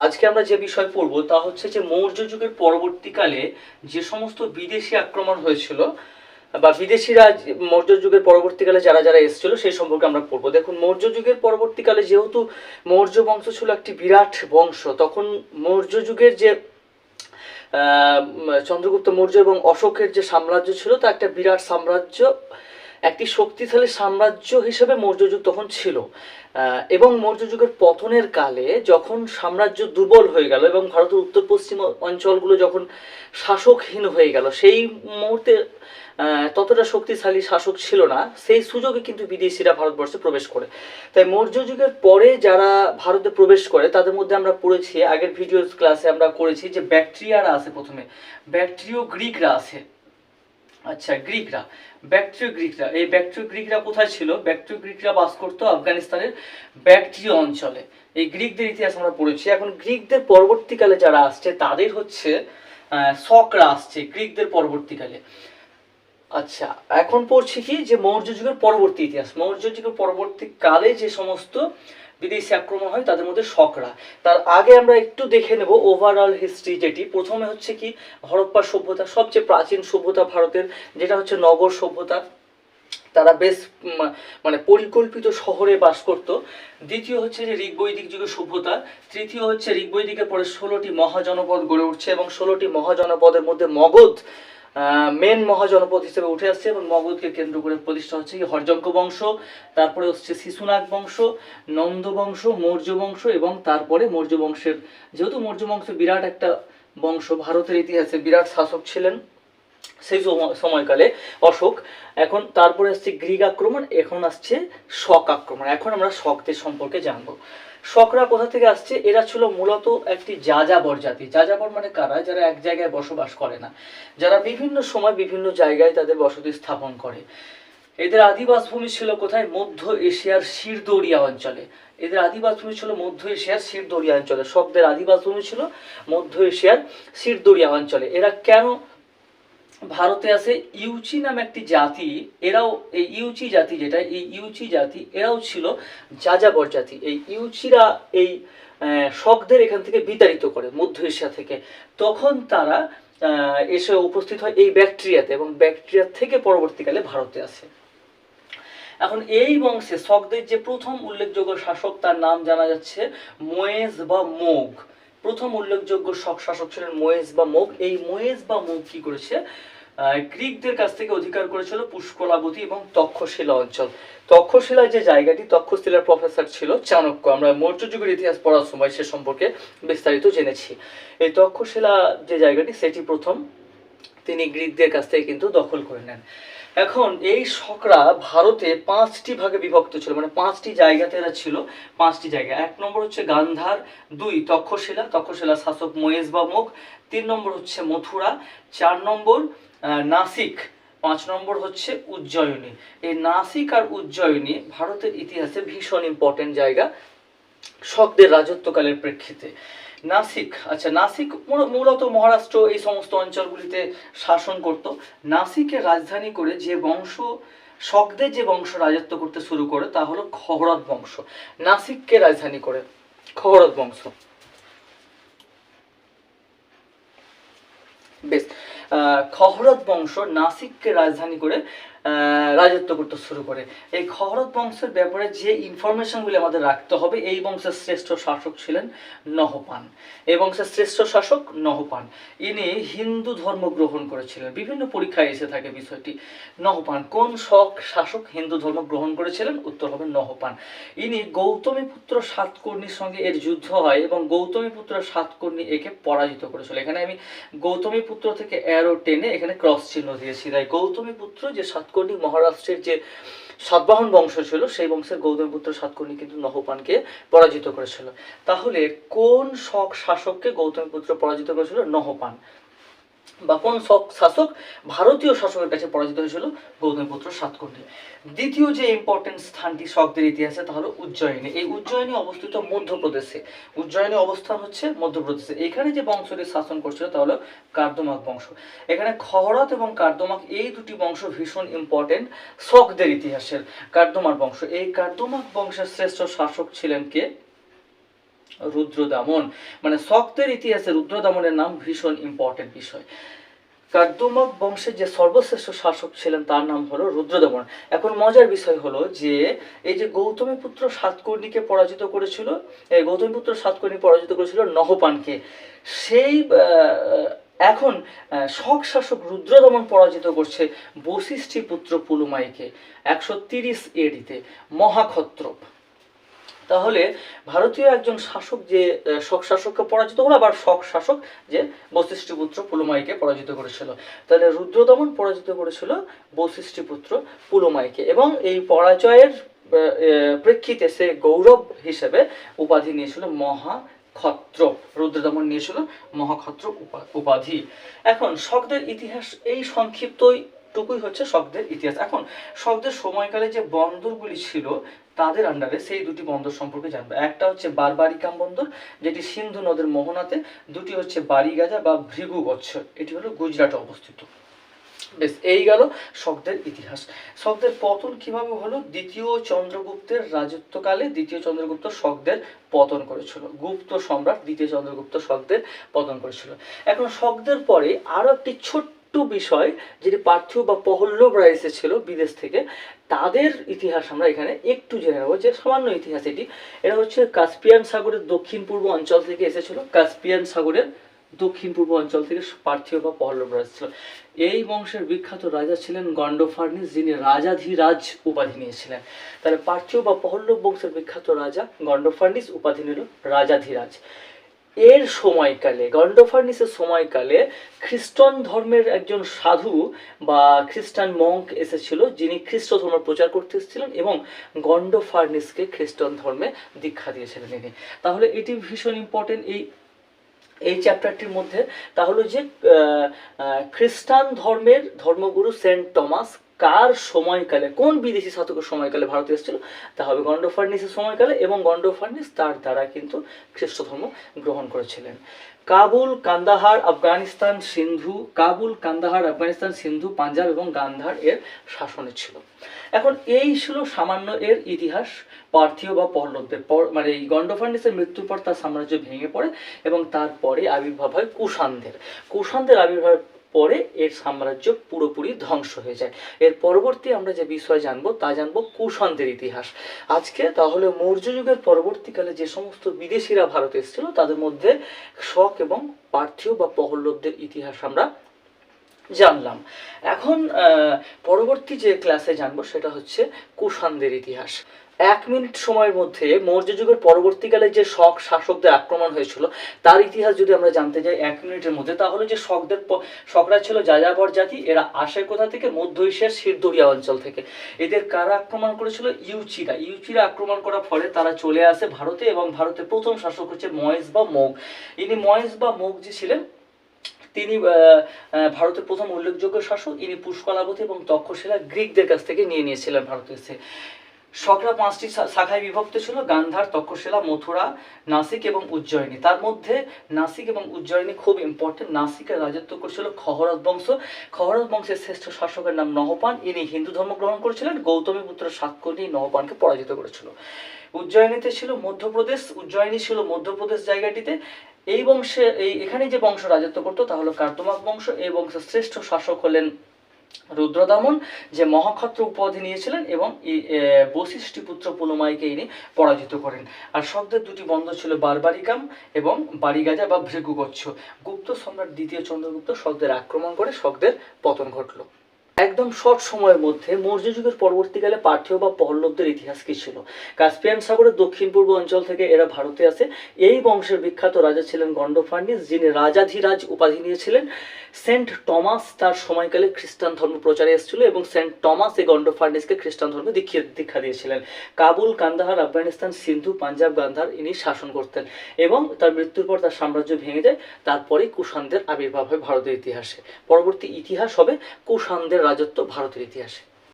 আজকে আমরা যে বিষয় পড়ব তা হচ্ছে যে মৌর্য যুগের পরবর্তীকালে যে সমস্ত বিদেশি আক্রমণ হয়েছিল, বা বিদেশিরা মৌর্য যুগের পরবর্তীকালে যারা যারা এসেছিল সেই সম্পর্কে আমরা পড়ব। দেখুন, মৌর্য যুগের পরবর্তীকালে যেহেতু মৌর্য বংশ ছিল একটি বিরাট বংশ, তখন মৌর্য যুগের যে চন্দ্রগুপ্ত মৌর্য এবং অশোকের যে সাম্রাজ্য ছিল তা একটা বিরাট সাম্রাজ্য একটি শক্তিশালী সাম্রাজ্য হিসেবে মৌর্য যুগ তখন ছিল। এবং মৌর্য যুগের পতনের কালে যখন সাম্রাজ্য দুর্বল হয়ে গেল এবং ভারতের উত্তর পশ্চিম অঞ্চলগুলো যখন শাসকহীন হয়ে গেল, সেই মুহূর্তে ততটা শক্তিশালী শাসক ছিল না। সেই সুযোগে কিন্তু বিদেশিরা ভারতবর্ষে প্রবেশ করে। তাই মৌর্য যুগের পরে যারা ভারতে প্রবেশ করে, তাদের মধ্যে আমরা পড়েছি, আগের ভিডিও ক্লাসে আমরা করেছি যে ব্যাকটেরিয়ারা আছে প্রথমে। ব্যাকটেরিয় গ্রিকরা আছে। আচ্ছা গ্রিকরা। ব্যাকট্রিয় গ্রিকরা এই ব্যাকট্রিয় গ্রিকরা কোথায় ছিল? ব্যাকট্রিয় গ্রিকরা বাস করতো আফগানিস্তানের ব্যাকট্রিয় অঞ্চলে। এই গ্রিকদের ইতিহাস আমরা পড়েছি। এখন গ্রিকদের পরবর্তীকালে যারা আসছে, তাদের হচ্ছে সকরা আসছে গ্রিকদের পরবর্তীকালে। আচ্ছা এখন পড়ছি কি যে মৌর্য যুগের পরবর্তী ইতিহাস। মৌর্য যুগের পরবর্তীকালে যে সমস্ত বিদেশি আক্রমণ হয়, তাদের মধ্যে শকরা তার আগে আমরা একটু দেখে নেব ওভারঅল হিস্ট্রি যেটি। প্রথমে হচ্ছে কি হরপ্পা সভ্যতা, সবচেয়ে প্রাচীন সভ্যতা ভারতের, যেটা হচ্ছে নগর সভ্যতা। তারা বেশ মানে পরিকল্পিত শহরে বাস করত। দ্বিতীয় হচ্ছে যে ঋগ্বৈদিক যুগের সভ্যতা। তৃতীয় হচ্ছে ঋগ্বৈদিকের পরে ষোলোটি মহাজনপদ গড়ে উঠছে এবং ষোলোটি মহাজনপদের মধ্যে মগধ মেন মহাজনপদ হিসেবে উঠে আসছে এবং মগধকে কেন্দ্র করে প্রতিষ্ঠা হচ্ছে হরযজ্ঞ বংশ, তারপরে হচ্ছে শিশুনাগ বংশ, নন্দ বংশ, মৌর্য বংশ এবং তারপরে মৌর্য বংশের, যেহেতু মৌর্য বংশ বিরাট একটা বংশ, ভারতের ইতিহাসে বিরাট শাসক ছিলেন, সেই সময়- সময়কালে অশোক, এখন তারপরে আসছে গ্রিক আক্রমণ, এখন আসছে শক আক্রমণ, এখন আমরা শকদের সম্পর্কে জানব। শকরা কোথা থেকে আসছে? এরা ছিল মূলত একটি যাযাবর জাতি। যাযাবর মানে কারা? যারা এক জায়গায় বসবাস করে না। যারা বিভিন্ন সময় বিভিন্ন জায়গায় তাদের বসতি স্থাপন করে। এদের আদিবাস ভূমি ছিল কোথায়? মধ্য এশিয়ার শিরদরিয়া অঞ্চলে। এদের আদিবাস ভূমি ছিল মধ্য এশিয়ার শিরদরিয়া অঞ্চলে। শকদের আদিবাস ভূমি ছিল মধ্য এশিয়ার শিরদরিয়া অঞ্চলে। এরা কেন ভারতে আছে ইউচি নামে একটি জাতি, এরাও এই ইউচি জাতি যেটা, এই ইউচি জাতি, এরাও ছিল যাযাবর জাতি। এই ইউচিরা এই শকদের এখান থেকে বিতাড়িত করে মধ্য এশিয়া থেকে। তখন তারা এসে উপস্থিত হয় এই ব্যাকটেরিয়াতে এবং ব্যাকটেরিয়া থেকে পরবর্তীকালে ভারতে আসে। এখন এই বংশে শকদের যে প্রথম উল্লেখযোগ্য শাসক তার নাম জানা যাচ্ছে মোয়েজ বা মোগ। প্রথম উল্লেখযোগ্য শক শাসক ছিলেন মোয়েজ বা মোগ এই মোয়েজ বা মোগ কি করেছে? গ্রিকদের কাছ থেকে অধিকার করেছিল পুষ্কলাবতী এবং তক্ষশিলা অঞ্চল। তক্ষশিলা যে জায়গাটি, তক্ষশিলার প্রফেসর ছিল চাণক্য। আমরা মৌর্য যুগের ইতিহাস পড়ার সময় সে সম্পর্কে বিস্তারিত জেনেছি। এই তক্ষশিলা যে জায়গাটি, সেটি প্রথম তিনি গ্রিকদের কাছ থেকে কিন্তু দখল করে নেন। এখন এই শকরা ভারতে পাঁচটি ভাগে বিভক্ত ছিল মানে পাঁচটি জায়গাতে এরা ছিল, পাঁচটি জায়গা। এক নম্বর হচ্ছে গান্ধার, দুই তক্ষশিলা তক্ষশিলা শাসক মহেশ বা মুখ, তিন নম্বর হচ্ছে মথুরা, চার নম্বর নাসিক, পাঁচ নম্বর হচ্ছে উজ্জয়িনী। এই নাসিক আর উজ্জয়িনী ভারতের ইতিহাসে ভীষণ ইম্পর্টেন্ট জায়গা, শকদের রাজত্বকালের প্রেক্ষিতে। নাসিক আচ্ছা নাসিক মূলত মহারাষ্ট্র এই সমস্ত অঞ্চলগুলিতে শাসন করত। নাসিকের রাজধানী করে যে বংশ শকদের যে বংশ রাজত্ব করতে শুরু করে তা হলো খহরত বংশ। নাসিককে রাজধানী করে খহরত বংশ। বেশ খহরত বংশ নাসিককে রাজধানী করে রাজত্ব করতে শুরু করে। এই খহরত বংশের ব্যাপারে যে ইনফরমেশনগুলি আমাদের রাখতে হবে, এই বংশের শ্রেষ্ঠ শাসক ছিলেন নহপান। এই বংশের শ্রেষ্ঠ শাসক নহপান। ইনি হিন্দু ধর্ম গ্রহণ করেছিলেন। বিভিন্ন পরীক্ষায় এসে থাকে বিষয়টি। নহপান, কোন শক শাসক হিন্দু ধর্ম গ্রহণ করেছিলেন? উত্তর হবে নহপান। ইনি গৌতমী পুত্র সাতকর্ণীর সঙ্গে এর যুদ্ধ হয় এবং গৌতমী পুত্র সাতকর্ণী একে পরাজিত করেছিল। এখানে আমি গৌতমী পুত্র থেকে অ্যারো টেনে এখানে ক্রস চিহ্ন দিয়েছি। তাই গৌতমী পুত্র যে সাতকর্ণী মহারাষ্ট্রের যে সাতবাহন বংশ ছিল, সেই বংশের গৌতম পুত্র সাতকর্ণী কিন্তু নহপানকে পরাজিত করেছিল। তাহলে কোন শক শাসককে গৌতম পুত্র পরাজিত করেছিল? নহপান। বা কোন শাসক ভারতীয় শাসকের কাছে পরাজিত হয়েছিল গৌতমপুত্র সাতকর্ণী দ্বিতীয় যে ইম্পর্টেন্ট স্থানটি শকদের ইতিহাসে, তা হলো উজ্জয়িনী। এই উজ্জয়িনী অবস্থিত মধ্যপ্রদেশে। উজ্জয়িনী অবস্থান হচ্ছে মধ্যপ্রদেশে। এখানে যে বংশটি শাসন করছিল, তা হলো কার্দমাক বংশ। এখানে খহরত এবং কার্দমাক, এই দুটি বংশ ভীষণ ইম্পর্টেন্ট শকদের ইতিহাসের কার্দমাক বংশ। এই কার্দমাক বংশের শ্রেষ্ঠ শাসক ছিলেন কে? রুদ্রদামন। মানে শক্তের ইতিহাসে রুদ্রদামনের নাম ভীষণ ইম্পর্টেন্ট বিষয়। কার্দমক বংশের যে সর্বশ্রেষ্ঠ শাসক ছিলেন, তার নাম হলো রুদ্রদমন। এখন মজার বিষয় হলো যে, এই যে গৌতমীপুত্র সাতকর্ণীকে পরাজিত করেছিল, এই গৌতমীপুত্র সাতকর্ণী পরাজিত করেছিল নহপানকে। সেই এখন শক শাসক রুদ্রদমন পরাজিত করছে বশিষ্ঠী পুত্র পুলুমাইকে, একশো তিরিশ এডিতে মহাক্ষত্রপ। তাহলে ভারতীয় একজন শাসক যে শক শাসককে পরাজিত করল আবার শক শাসক যে বশিষ্ঠপুত্র পুলমাইকে পরাজিত করেছিল। তাহলে রুদ্রদমন পরাজিত করেছিল বশিষ্ঠপুত্র পুলমাইকে এবং এই পরাজয়ের প্রেক্ষিতে সে গৌরব হিসেবে উপাধি নিয়েছিল মহা ক্ষত্র রুদ্রদমন নিয়েছিল মহাক্ষত্র উপা- উপাধি। এখন শকদের ইতিহাস এই সংক্ষিপ্তই টুকুই হচ্ছে শব্দের ইতিহাস। এখন, শব্দের সময়কালে যে বন্দরগুলি ছিল, তাদের আন্ডারে সেই দুটি বন্দর সম্পর্কে জানবে। একটা হচ্ছে বারবারিকাম বন্দর, যেটি সিন্ধু নদের মোহনাতে, দুটি হচ্ছে বারিগাজা বা ভৃগু ভৃগুগচ্ছ, এটি হলো গুজরাটে অবস্থিত। বেশ, এই গেল শব্দের ইতিহাস। শব্দের পতন কীভাবে হলো? দ্বিতীয় চন্দ্রগুপ্তের রাজত্বকালে দ্বিতীয় চন্দ্রগুপ্ত শব্দের পতন করেছিল। গুপ্ত সম্রাট দ্বিতীয় চন্দ্রগুপ্ত শব্দের পতন করেছিল। এখন শব্দের পরে আরও একটি ছোট্ট বিষয় যেটি পার্থিব বা পহল্লবরা এসেছিল বিদেশ থেকে, তাদের ইতিহাস আমরা এখানে একটু জেনে নেব যে সামান্য ইতিহাস এটি। এটা হচ্ছে কাস্পিয়ান সাগরের দক্ষিণ পূর্ব অঞ্চল থেকে এসেছিল। কাস্পিয়ান সাগরের দক্ষিণ পূর্ব অঞ্চল থেকে পার্থিব বা পহল্লব রাজ ছিল। এই বংশের বিখ্যাত রাজা ছিলেন গন্ডফার্নিস, যিনি রাজাধিরাজ উপাধি নিয়েছিলেন। তাহলে পার্থিব বা পহল্লব বংশের বিখ্যাত রাজা গন্ডফার্নিস, উপাধি নিল রাজাধিরাজ। এর সময়কালে গন্ডফার্নিসের সময়কালে খ্রিস্টান ধর্মের একজন সাধু বা খ্রিস্টান মঙ্ক এসেছিল, যিনি খ্রিস্ট ধর্ম প্রচার করতে এসেছিলেন এবং গন্ডফার্নিসকে খ্রিস্টান ধর্মে দীক্ষা দিয়েছিলেন তিনি। তাহলে এটি ভীষণ ইম্পর্টেন্ট এই এই চ্যাপ্টারটির মধ্যে। তাহলে যে খ্রিস্টান ধর্মের ধর্মগুরু সেন্ট টমাস কার সময়কালে, কোন বিদেশি শাসকের সময়কালে ভারতে এসেছিল, তা হবে গন্ডোফার্নিসের সময়কালে এবং গন্ডোফার্নিস তার দ্বারা কিন্তু খ্রিস্ট ধর্ম গ্রহণ করেছিলেন। কাবুল, কান্দাহার, আফগানিস্তান, সিন্ধু, কাবুল, কান্দাহার, আফগানিস্তান, সিন্ধু, পাঞ্জাব এবং গান্ধার এর শাসনে ছিল। এখন এই ছিল সামান্য এর ইতিহাস পার্থিব বা পল্লবদের পর মানে এই গন্ডোফার্নিসের মৃত্যুর পর তার সাম্রাজ্য ভেঙে পড়ে এবং তারপরে আবির্ভাব হয় কুষাণদের। কুষাণদের আবির্ভাবের পরে এর সাম্রাজ্য পুরোপুরি ধ্বংস হয়ে যায়। এর পরবর্তী আমরা যে বিষয় জানব, তা জানব কুষাণদের ইতিহাস। আজকে তাহলে মৌর্য যুগের পরবর্তীকালে যে সমস্ত বিদেশিরা ভারতে এসেছিল, তাদের মধ্যে শক এবং পার্থিব বা পহল্লবদের ইতিহাস আমরা জানলাম। এখন পরবর্তী যে ক্লাসে জানব, সেটা হচ্ছে কুষাণদের ইতিহাস। এক মিনিট সময়ের মধ্যে মৌর্য যুগের পরবর্তীকালে যে শক শাসকদের আক্রমণ হয়েছিল, তার ইতিহাস যদি আমরা জানতে যাই এক মিনিটের মধ্যে, তাহলে যে শকদের শকরা ছিল যাযাবর জাতি, এরা আসে কোথা থেকে? মধ্য এশিয়ার সিরদরিয়া অঞ্চল থেকে। এদের কারা আক্রমণ করেছিল? ইউচিরা। ইউচিরা আক্রমণ করার ফলে তারা চলে আসে ভারতে এবং ভারতের প্রথম শাসক হচ্ছে ময়েস বা মগ। ইনি ময়েস বা মোগ যে ছিলেন, তিনি ভারতের প্রথম উল্লেখযোগ্য শাসক। ইনি পুষ্কলাবতী এবং তক্ষশিলা গ্রিকদের কাছ থেকে নিয়ে নিয়েছিলেন ভারতে এসে শকরা পাঁচটি শাখায় বিভক্ত ছিল, গান্ধার, তক্ষশিলা, মথুরা, নাসিক এবং উজ্জয়িনী। তার মধ্যে নাসিক এবং উজ্জয়িনী খুব ইম্পর্টেন্ট নাসিকের রাজত্ব করছিল খহরত বংশ। খহরত বংশের শ্রেষ্ঠ শাসকের নাম নহপান ইনি হিন্দু ধর্ম গ্রহণ করেছিলেন। গৌতমী পুত্র সাতকর্ণী নহপানকে পরাজিত করেছিল। উজ্জয়িনীতে ছিল মধ্যপ্রদেশ। উজ্জয়িনী ছিল মধ্যপ্রদেশ জায়গাটিতে। এই বংশে, এই এখানে যে বংশ রাজত্ব করতো, তা হলো কার্তমাক বংশ। এই বংশের শ্রেষ্ঠ শাসক হলেন রুদ্রদামন যে মহাক্ষত্র উপাধি নিয়েছিলেন এবং এই, এ, বশিষ্ঠী পুত্র পুলমাইকে ইনি পরাজিত করেন। আর শব্দের দুটি বন্ধ ছিল বারবারিকাম এবং বারিগাজা বা ভৃগুগচ্ছ। গুপ্ত সম্রাট দ্বিতীয় চন্দ্রগুপ্ত শব্দের আক্রমণ করে শব্দের পতন ঘটলো। একদম শর্ট সময়ের মধ্যে মৌর্য যুগের পরবর্তীকালে পার্থিব বা পল্লবদের ইতিহাস কি ছিল? কাস্পিয়ান সাগরের দক্ষিণ পূর্ব অঞ্চল থেকে এরা ভারতে আসে। এই বংশের বিখ্যাত রাজা ছিলেন গন্ডফার্নিস যিনি রাজাধিরাজ উপাধি নিয়েছিলেন। সেন্ট টমাস তার সময়কালে খ্রিস্টান ধর্ম প্রচারে এসেছিল এবং সেন্ট টমাস এই গন্ড ফার্নিসকে খ্রিস্টান ধর্মে দীক্ষা দীক্ষা দিয়েছিলেন। কাবুল, কান্দাহার, আফগানিস্তান, সিন্ধু, পাঞ্জাব, গান্ধার ইনি শাসন করতেন এবং তার মৃত্যুর পর তার সাম্রাজ্য ভেঙে যায়। তারপরে কুষাণদের আবির্ভাব হয় ভারতের ইতিহাসে। পরবর্তী ইতিহাস হবে কুষাণদের রাজত্ব ভারতের ইতিহাসে।